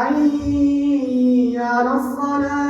حي على الصلاة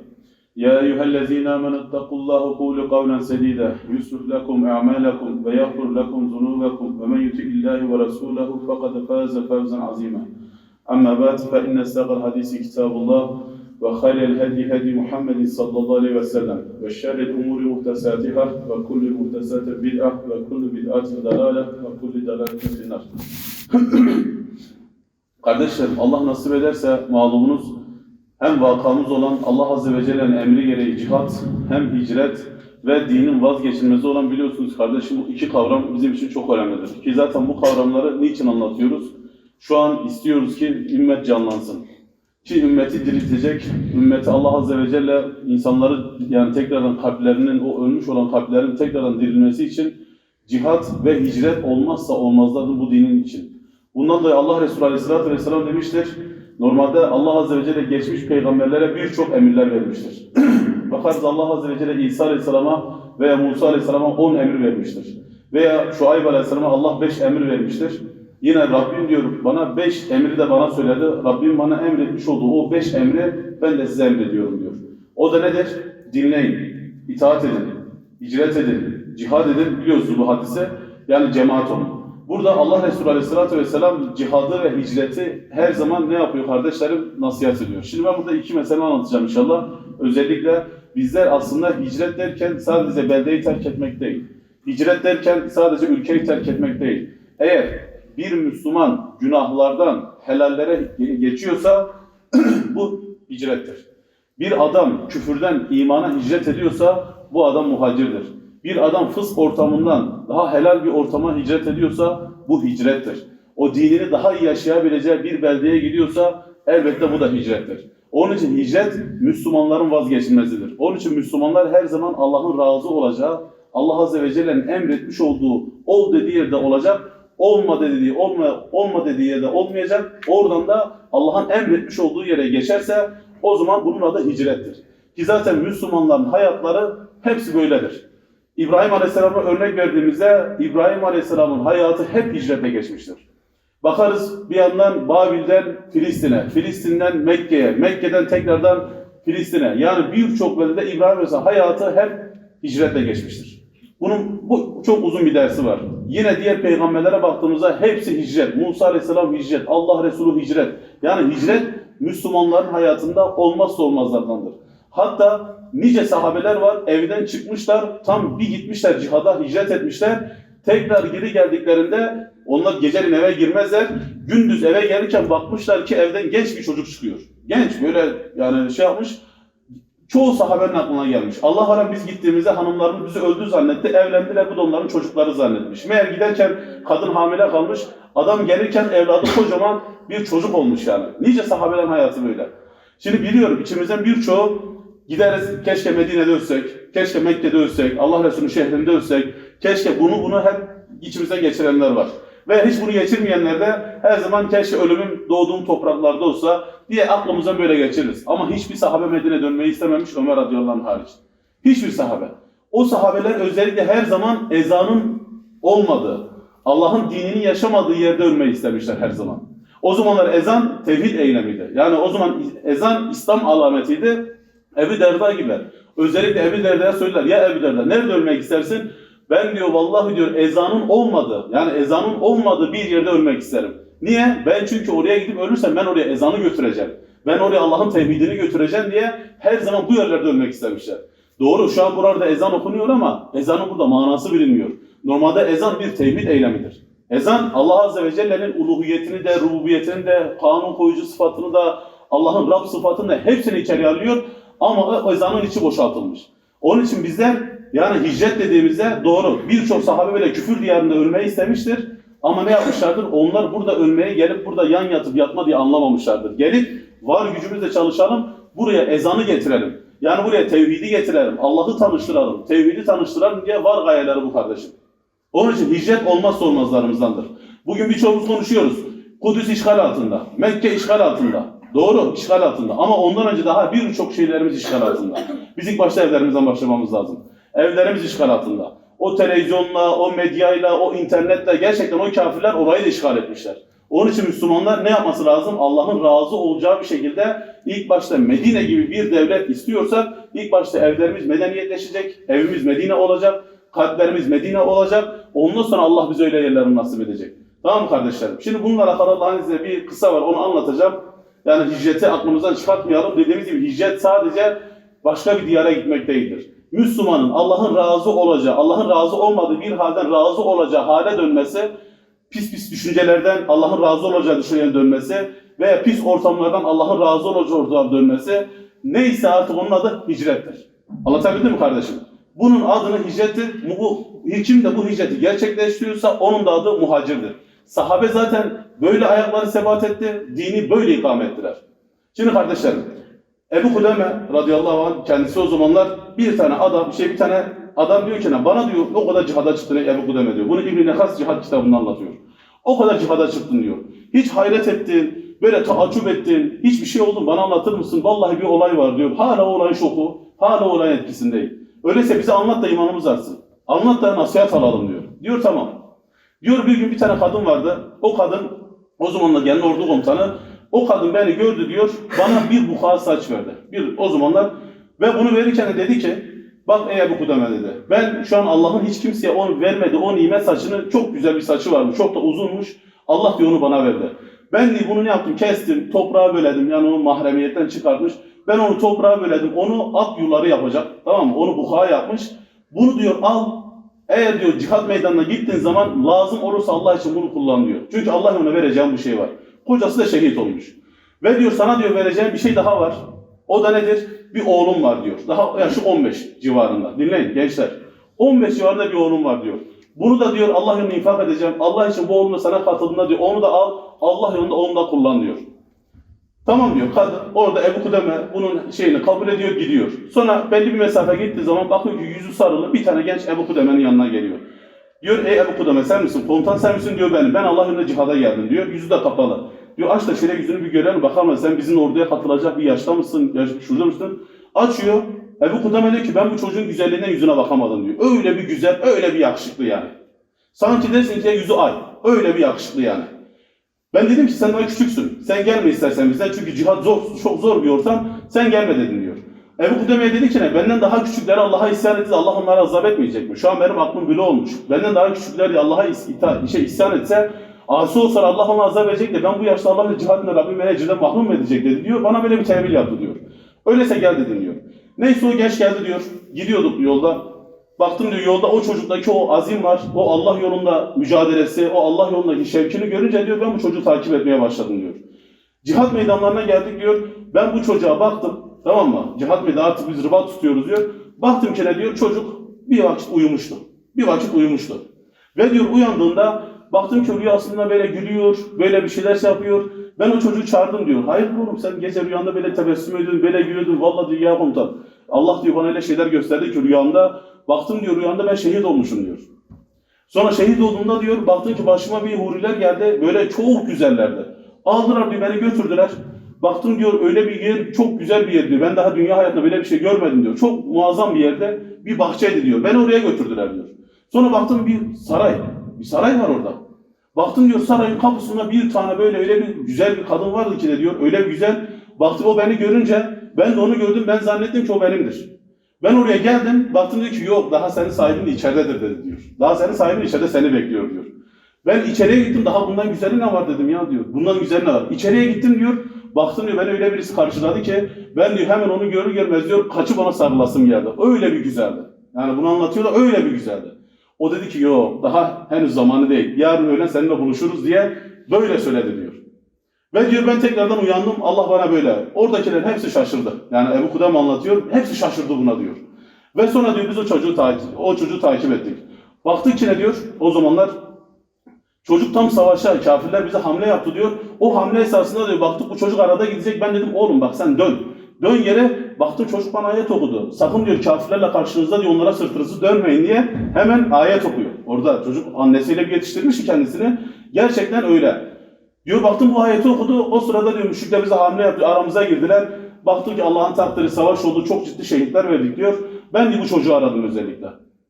يا أيها الذين آمنوا اتقوا الله قولوا قولا سديدا يصلح لكم أعمالكم ويغفر لكم ذنوبكم ومن يطع الله ورسوله فقد فاز فوزا عظيما أما بعد فإن أصدق الحديث كتاب الله وخير الهدي هدي محمد صلى الله عليه وسلم وشر الأمور محدثاتها وكل محدثات بدعة وكل بدعة ضلالة وكل ضلالة في النار Kardeşlerim Allah nasip ederse malumunuz hem vakamız olan Allah Azze ve Celle'nin emri gereği cihat hem hicret ve dinin vazgeçilmezi olan biliyorsunuz kardeşim bu iki kavram bizim için çok önemlidir. Ki zaten bu kavramları niçin anlatıyoruz? Şu an istiyoruz ki ümmet canlansın. Ki ümmeti diriltecek, ümmeti Allah Azze ve Celle insanları yani tekrardan kalplerinin, o ölmüş olan kalplerin tekrardan dirilmesi için cihat ve hicret olmazsa olmazlardır bu dinin için. Bundan dolayı Allah Resulü Aleyhisselatü Vesselam demiştir, normalde Allah Azze ve Celle geçmiş peygamberlere birçok emirler vermiştir. Bakarız Allah Azze ve Celle İsa Aleyhisselam'a veya Musa Aleyhisselam'a 10 emir vermiştir. Veya Şuayb Aleyhisselam'a Allah 5 emir vermiştir. Yine Rabbim diyor bana beş emri de bana söyledi. Rabbim bana emretmiş olduğu o beş emri ben de size emrediyorum diyor. O da nedir? Dinleyin, itaat edin, hicret edin, cihad edin. Biliyorsunuz bu hadise. Yani cemaat olun. Burada Allah Resulü Aleyhisselatü Vesselam cihadı ve hicreti her zaman ne yapıyor kardeşlerim? Nasihat ediyor. Şimdi ben burada iki mesele anlatacağım inşallah. Özellikle bizler aslında hicret derken sadece beldeyi terk etmek değil. Hicret derken sadece ülkeyi terk etmek değil. Eğer bir Müslüman günahlardan helallere geçiyorsa bu hicrettir. Bir adam küfürden imana hicret ediyorsa bu adam muhacirdir. Bir adam fısk ortamından daha helal bir ortama hicret ediyorsa bu hicrettir. O dinini daha iyi yaşayabileceği bir beldeye gidiyorsa elbette bu da hicrettir. Onun için hicret Müslümanların vazgeçilmezidir. Onun için Müslümanlar her zaman Allah'ın razı olacağı, Allah Azze ve Celle'nin emretmiş olduğu ol dediği yerde olacak, olma dediği olma, olma dediği yerde olmayacak. Oradan da Allah'ın emretmiş olduğu yere geçerse o zaman bunun adı hicrettir. Ki zaten Müslümanların hayatları hepsi böyledir. İbrahim Aleyhisselam'a örnek verdiğimizde İbrahim Aleyhisselam'ın hayatı hep hicretle geçmiştir. Bakarız bir yandan Babil'den Filistin'e, Filistin'den Mekke'ye, Mekke'den tekrardan Filistin'e. Yani birçok bölümde İbrahim Aleyhisselam hayatı hep hicretle geçmiştir. Bunun bu çok uzun bir dersi var. Yine diğer peygamberlere baktığımızda hepsi hicret. Musa Aleyhisselam hicret, Allah Resulü hicret. Yani hicret Müslümanların hayatında olmazsa olmazlardandır. Hatta nice sahabeler var evden çıkmışlar tam bir gitmişler cihada hicret etmişler. Tekrar geri geldiklerinde onlar gecenin eve girmezler. Gündüz eve gelirken bakmışlar ki evden genç bir çocuk çıkıyor. Genç böyle yani şey yapmış Çoğu sahabenin aklına gelmiş. Allah alem biz gittiğimizde hanımlarımız bizi öldü zannetti. Evlendiler bu da onların çocukları zannetmiş. Meğer giderken kadın hamile kalmış. Adam gelirken evladı kocaman bir çocuk olmuş yani. Nice sahabelerin hayatı böyle. Şimdi biliyorum içimizden birçoğu gideriz keşke Medine'de ölsek, keşke Mekke'de ölsek, Allah Resulü'nün şehrinde ölsek, keşke bunu bunu hep içimizden geçirenler var. Ve hiç bunu geçirmeyenler de her zaman keşke ölümüm doğduğum topraklarda olsa diye aklımızdan böyle geçiririz. Ama hiçbir sahabe Medine dönmeyi istememiş Ömer radıyallahu anh hariç. Hiçbir sahabe. O sahabeler özellikle her zaman ezanın olmadığı, Allah'ın dinini yaşamadığı yerde ölmeyi istemişler her zaman. O zamanlar ezan tevhid eylemiydi. Yani o zaman ezan İslam alametiydi. Ebu Derda gibi. Özellikle Ebu Derda'ya söyler. Ya Ebu Derda nerede ölmek istersin? Ben diyor vallahi diyor ezanın olmadığı yani ezanın olmadığı bir yerde ölmek isterim. Niye? Ben çünkü oraya gidip ölürsem ben oraya ezanı götüreceğim. Ben oraya Allah'ın tevhidini götüreceğim diye her zaman bu yerlerde ölmek istemişler. Doğru şu an burada ezan okunuyor ama ezanın burada manası bilinmiyor. Normalde ezan bir tevhid eylemidir. Ezan Allah Azze ve Celle'nin uluhiyetini de, rububiyetini de, kanun koyucu sıfatını da, Allah'ın Rab sıfatını da hepsini içeri alıyor. Ama o ezanın içi boşaltılmış. Onun için bizler yani hicret dediğimizde doğru birçok sahabe böyle küfür diyarında ölmeyi istemiştir. Ama ne yapmışlardır? Onlar burada ölmeye gelip burada yan yatıp yatma diye anlamamışlardır. Gelip var gücümüzle çalışalım, buraya ezanı getirelim. Yani buraya tevhidi getirelim, Allah'ı tanıştıralım, tevhidi tanıştıralım diye var gayeleri bu kardeşim. Onun için hicret olmazsa olmazlarımızdandır. Bugün birçoğumuz konuşuyoruz. Kudüs işgal altında, Mekke işgal altında. Doğru, işgal altında. Ama ondan önce daha birçok şeylerimiz işgal altında. Biz ilk başta evlerimizden başlamamız lazım. Evlerimiz işgal altında. O televizyonla, o medyayla, o internetle gerçekten o kafirler orayı da işgal etmişler. Onun için Müslümanlar ne yapması lazım? Allah'ın razı olacağı bir şekilde ilk başta Medine gibi bir devlet istiyorsak ilk başta evlerimiz medeniyetleşecek, evimiz Medine olacak, kalplerimiz Medine olacak. Ondan sonra Allah bize öyle yerleri nasip edecek. Tamam mı kardeşlerim? Şimdi bununla alakalı Allah'ın izniyle bir kısa var onu anlatacağım. Yani hicreti aklımızdan çıkartmayalım. Dediğimiz gibi hicret sadece başka bir diyara gitmek değildir. Müslümanın Allah'ın razı olacağı, Allah'ın razı olmadığı bir halden razı olacağı hale dönmesi, pis pis düşüncelerden Allah'ın razı olacağı düşüncelere dönmesi veya pis ortamlardan Allah'ın razı olacağı ortama dönmesi neyse artık onun adı hicrettir. Anlatabildim mi kardeşim? Bunun adını hicrettir. Bu, kim de bu hicreti gerçekleştiriyorsa onun da adı muhacirdir. Sahabe zaten böyle ayakları sebat etti, dini böyle ikame ettiler. Şimdi kardeşlerim, Ebu Kudeme radıyallahu anh kendisi o zamanlar bir tane adam, şey bir tane adam diyor ki bana diyor o kadar cihada çıktın Ebu Kudeme diyor. Bunu İbn-i Nekas cihad kitabında anlatıyor. O kadar cihada çıktın diyor. Hiç hayret ettin, böyle taaccüp ettin, hiçbir şey oldu bana anlatır mısın? Vallahi bir olay var diyor. Hala o olayın şoku, hala o olayın etkisindeyim. Öyleyse bize anlat da imanımız artsın. Anlat da nasihat alalım diyor. Diyor tamam. Diyor bir gün bir tane kadın vardı. O kadın o zamanlar gelen ordu komutanı o kadın beni gördü diyor. Bana bir buka saç verdi. Bir o zamanlar ve bunu verirken de dedi ki bak ey Ebu Kudame dedi. Ben şu an Allah'ın hiç kimseye onu vermedi o nimet saçını çok güzel bir saçı varmış. Çok da uzunmuş. Allah diyor onu bana verdi. Ben diye bunu ne yaptım? Kestim, toprağa böledim. Yani onu mahremiyetten çıkartmış. Ben onu toprağa böledim. Onu at yuları yapacak. Tamam mı? Onu buka yapmış. Bunu diyor al. Eğer diyor cihat meydanına gittiğin zaman lazım olursa Allah için bunu kullan diyor. Çünkü Allah ona vereceğim bir şey var. Kocası da şehit olmuş. Ve diyor sana diyor vereceğim bir şey daha var. O da nedir? Bir oğlum var diyor. Daha yaşı 15 civarında. Dinleyin gençler. 15 civarında bir oğlum var diyor. Bunu da diyor Allah yolunda infak edeceğim. Allah için bu oğlumla sana katıldığında diyor. Onu da al. Allah yolunda onu da kullan diyor. Tamam diyor. Kadın orada Ebu Kudeme bunun şeyini kabul ediyor gidiyor. Sonra belli bir mesafe gittiği zaman bakıyor ki yüzü sarılı bir tane genç Ebu Kudeme'nin yanına geliyor. Diyor ey Ebu Kudeme sen misin? Komutan sen misin? Diyor benim. Ben Allah yolunda cihada geldim diyor. Yüzü de kapalı. Diyor aç da şöyle yüzünü bir görelim bakalım sen bizim orduya katılacak bir yaşta mısın? Yaş, şurada mısın? Açıyor. Ebu Kudeme diyor ki ben bu çocuğun güzelliğine yüzüne bakamadım diyor. Öyle bir güzel, öyle bir yakışıklı yani. Sanki dersin ki yüzü ay. Öyle bir yakışıklı yani. Ben dedim ki sen daha küçüksün. Sen gelme istersen bizden çünkü cihat zor, çok zor bir ortam. Sen gelme dedim diyor. Ebu Kudeme'ye dedi ki ne? Benden daha küçükleri Allah'a isyan etse Allah onları azap etmeyecek mi? Şu an benim aklım bile olmuş. Benden daha küçükleri Allah'a is şey, isyan etse asi olsa Allah onu azap edecek de ben bu yaşta Allah'la cihatla Rabbim beni ecirden mahrum mu edecek dedi diyor. Bana böyle bir tevil yaptı diyor. Öyleyse gel dedim diyor. Neyse o genç geldi diyor. Gidiyorduk yolda. Baktım diyor yolda o çocuktaki o azim var. O Allah yolunda mücadelesi, o Allah yolundaki şevkini görünce diyor ben bu çocuğu takip etmeye başladım diyor. Cihat meydanlarına geldik diyor. Ben bu çocuğa baktım. Tamam mı? Cihat meydanı artık biz ribat tutuyoruz diyor. Baktım ki ne diyor? Çocuk bir vakit uyumuştu. Bir vakit uyumuştu. Ve diyor uyandığında baktım ki rüyasında böyle gülüyor, böyle bir şeyler şey yapıyor. Ben o çocuğu çağırdım diyor. Hayır oğlum sen gece rüyanda böyle tebessüm ediyordun, böyle gülüyordun. Vallahi diyor ya komutan. Allah diyor bana öyle şeyler gösterdi ki rüyamda. Baktım diyor rüyanda ben şehit olmuşum diyor. Sonra şehit olduğumda diyor baktım ki başıma bir huriler geldi. Böyle çok güzellerdi. Aldılar diyor beni götürdüler. Baktım diyor öyle bir yer çok güzel bir yer diyor. Ben daha dünya hayatında böyle bir şey görmedim diyor. Çok muazzam bir yerde bir bahçeydi diyor. Beni oraya götürdüler diyor. Sonra baktım bir saray. Bir saray var orada. Baktım diyor sarayın kapısında bir tane böyle öyle bir güzel bir kadın vardı ki de diyor. Öyle bir güzel. Baktım o beni görünce ben de onu gördüm. Ben zannettim ki o benimdir. Ben oraya geldim. Baktım diyor ki yok daha senin sahibin de içeridedir dedi diyor. Daha senin sahibin içeride seni bekliyor diyor. Ben içeriye gittim daha bundan güzeli ne var dedim ya diyor. Bundan güzeli ne var? İçeriye gittim diyor. Baktım diyor beni öyle birisi karşıladı ki ben diyor hemen onu görür görmez diyor kaçıp ona sarılasım geldi. Öyle bir güzeldi. Yani bunu anlatıyor da öyle bir güzeldi. O dedi ki yok daha henüz zamanı değil. Yarın öğlen seninle buluşuruz diye böyle söyledi diyor. Ve diyor ben tekrardan uyandım. Allah bana böyle. Oradakiler hepsi şaşırdı. Yani Ebu Kudam anlatıyor. Hepsi şaşırdı buna diyor. Ve sonra diyor biz o çocuğu takip, o çocuğu takip ettik. Baktık ki ne diyor? O zamanlar çocuk tam savaşa, kafirler bize hamle yaptı diyor. O hamle esasında diyor baktık bu çocuk arada gidecek. Ben dedim oğlum bak sen dön. Dön yere baktım çocuk bana ayet okudu. Sakın diyor kafirlerle karşınızda diyor onlara sırtınızı dönmeyin diye hemen ayet okuyor. Orada çocuk annesiyle bir yetiştirmiş kendisini. Gerçekten öyle. Diyor baktım bu ayeti okudu. O sırada diyor müşrikler bize hamle yaptı. Aramıza girdiler. Baktım ki Allah'ın takdiri savaş oldu. Çok ciddi şehitler verdik diyor. Ben de bu çocuğu aradım özellikle.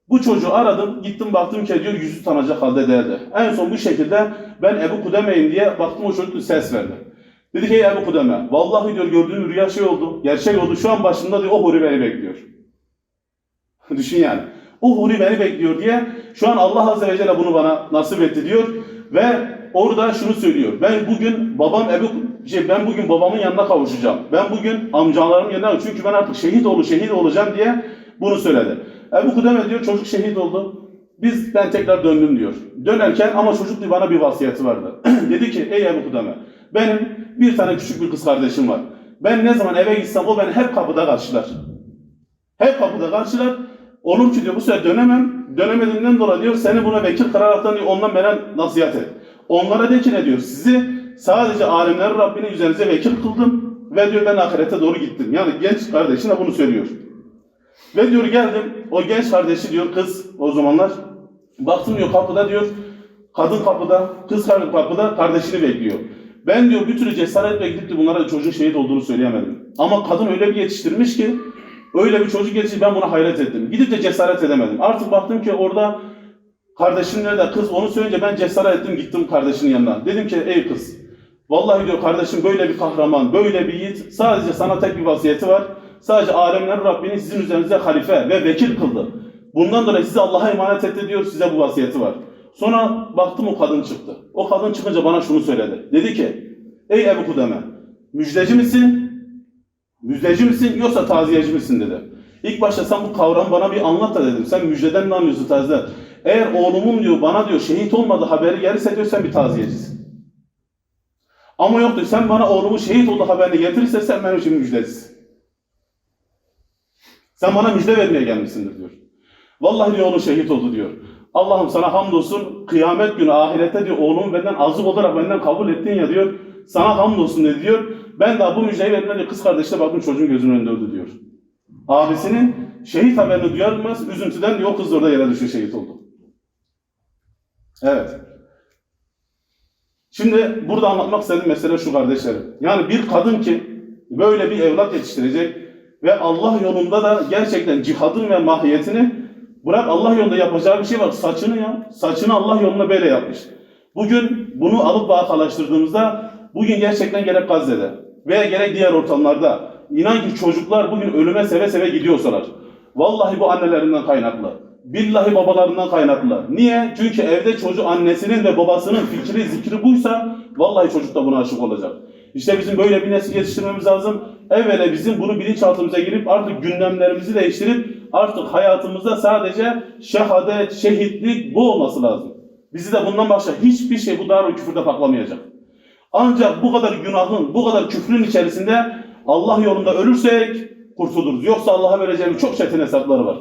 Bu çocuğu aradım. Gittim baktım ki diyor yüzü tanacak halde değildi. En son bu şekilde ben Ebu Kudeme'yim diye baktım o çocuk ses verdi. Dedi ki ey Ebu Kudeme vallahi diyor gördüğün rüya şey oldu. Gerçek oldu. Şu an başında diyor o huri beni bekliyor. Düşün yani. O huri beni bekliyor diye şu an Allah Azze ve Celle bunu bana nasip etti diyor. Ve orada şunu söylüyor. Ben bugün babam Ebu şey, ben bugün babamın yanına kavuşacağım. Ben bugün amcalarımın yanına çünkü ben artık şehit olu şehit olacağım diye bunu söyledi. Ebu Kudeme diyor çocuk şehit oldu. Biz ben tekrar döndüm diyor. Dönerken ama çocuk diyor bana bir vasiyeti vardı. Dedi ki ey Ebu Kudeme benim bir tane küçük bir kız kardeşim var. Ben ne zaman eve gitsem o beni hep kapıda karşılar. Hep kapıda karşılar. Olur ki diyor bu sefer dönemem. Dönemediğimden dolayı diyor seni buna vekil kıraraktan diyor ondan bana nasihat et. Onlara de ki ne diyor sizi sadece alemler Rabbinin üzerinize vekil kıldım ve diyor ben ahirete doğru gittim. Yani genç kardeşine bunu söylüyor. Ve diyor geldim o genç kardeşi diyor kız o zamanlar baktım diyor kapıda diyor kadın kapıda kız kapıda kardeşini bekliyor. Ben diyor bir türlü cesaretle gidip de bunlara çocuğun şehit olduğunu söyleyemedim. Ama kadın öyle bir yetiştirmiş ki öyle bir çocuk yetişti ben buna hayret ettim. Gidip de cesaret edemedim. Artık baktım ki orada kardeşin nerede kız onu söyleyince ben cesaret ettim gittim kardeşinin yanına. Dedim ki ey kız vallahi diyor kardeşim böyle bir kahraman böyle bir yiğit sadece sana tek bir vasiyeti var. Sadece alemler Rabbini sizin üzerinize halife ve vekil kıldı. Bundan dolayı sizi Allah'a emanet etti diyor size bu vasiyeti var. Sonra baktım o kadın çıktı. O kadın çıkınca bana şunu söyledi. Dedi ki ey Ebu Kudeme müjdeci misin? Müjdeci misin yoksa taziyeci misin dedi. İlk başta sen bu kavramı bana bir anlat da dedim. Sen müjdeden ne anlıyorsun taziyeden? Eğer oğlumun diyor bana diyor şehit olmadı haberi gelirse diyor sen bir taziyecisin. Ama yok diyor sen bana oğlumun şehit oldu haberini getirirse sen benim için müjdecisin. Sen bana müjde vermeye gelmişsindir diyor. Vallahi diyor oğlum şehit oldu diyor. Allah'ım sana hamdolsun kıyamet günü ahirette diyor oğlumu benden azık olarak benden kabul ettin ya diyor. Sana hamdolsun dedi diyor. Ben daha bu müjdeyi verdiğimde diyor, kız kardeşine baktım çocuğun gözünün önünde öldü diyor. Abisinin şehit haberini duyar üzüntüden diyor kız da orada yere düşüyor şehit oldu. Evet. Şimdi burada anlatmak istediğim mesele şu kardeşlerim. Yani bir kadın ki böyle bir evlat yetiştirecek ve Allah yolunda da gerçekten cihadın ve mahiyetini bırak Allah yolunda yapacağı bir şey var. Saçını ya. Saçını Allah yolunda böyle yapmış. Bugün bunu alıp vakalaştırdığımızda bugün gerçekten gerek Gazze'de veya gerek diğer ortamlarda inan ki çocuklar bugün ölüme seve seve gidiyorsalar. Vallahi bu annelerinden kaynaklı. Billahi babalarından kaynaklı. Niye? Çünkü evde çocuğu annesinin ve babasının fikri, zikri buysa vallahi çocuk da buna aşık olacak. İşte bizim böyle bir nesil yetiştirmemiz lazım. Evvela bizim bunu bilinçaltımıza girip artık gündemlerimizi değiştirip artık hayatımızda sadece şehadet, şehitlik bu olması lazım. Bizi de bundan başka hiçbir şey bu dar küfürde paklamayacak. Ancak bu kadar günahın, bu kadar küfrün içerisinde Allah yolunda ölürsek kurtuluruz. Yoksa Allah'a vereceğimiz çok çetin hesapları var.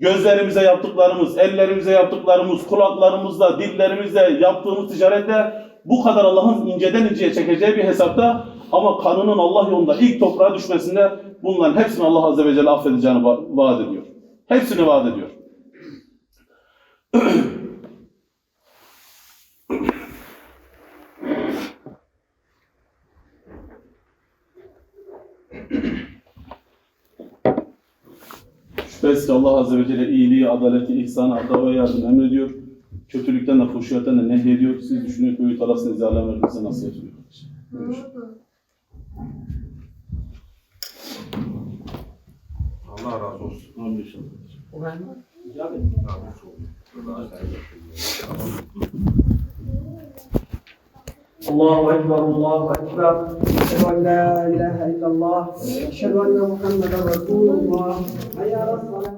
Gözlerimize yaptıklarımız, ellerimize yaptıklarımız, kulaklarımızla, dillerimizle yaptığımız ticarette bu kadar Allah'ın inceden inceye çekeceği bir hesapta ama kanının Allah yolunda ilk toprağa düşmesinde bunların hepsini Allah Azze ve Celle affedeceğini va- vaat ediyor. Hepsini vaat ediyor. Şüphesiz ki Allah Azze ve Celle iyiliği, adaleti, ihsanı, hatta ve yardım emrediyor. Kötülükten de, fuhşiyetten de nehyediyor. Siz düşünün ki öğüt arasında izahle vermesi nasıl yapılıyor? Allah razı olsun. Amin inşallah. Namus olsun. الله أكبر الله أكبر. أشهد أن لا إله إلا الله. أشهد أن محمدا رسول الله. حي على الصلاة.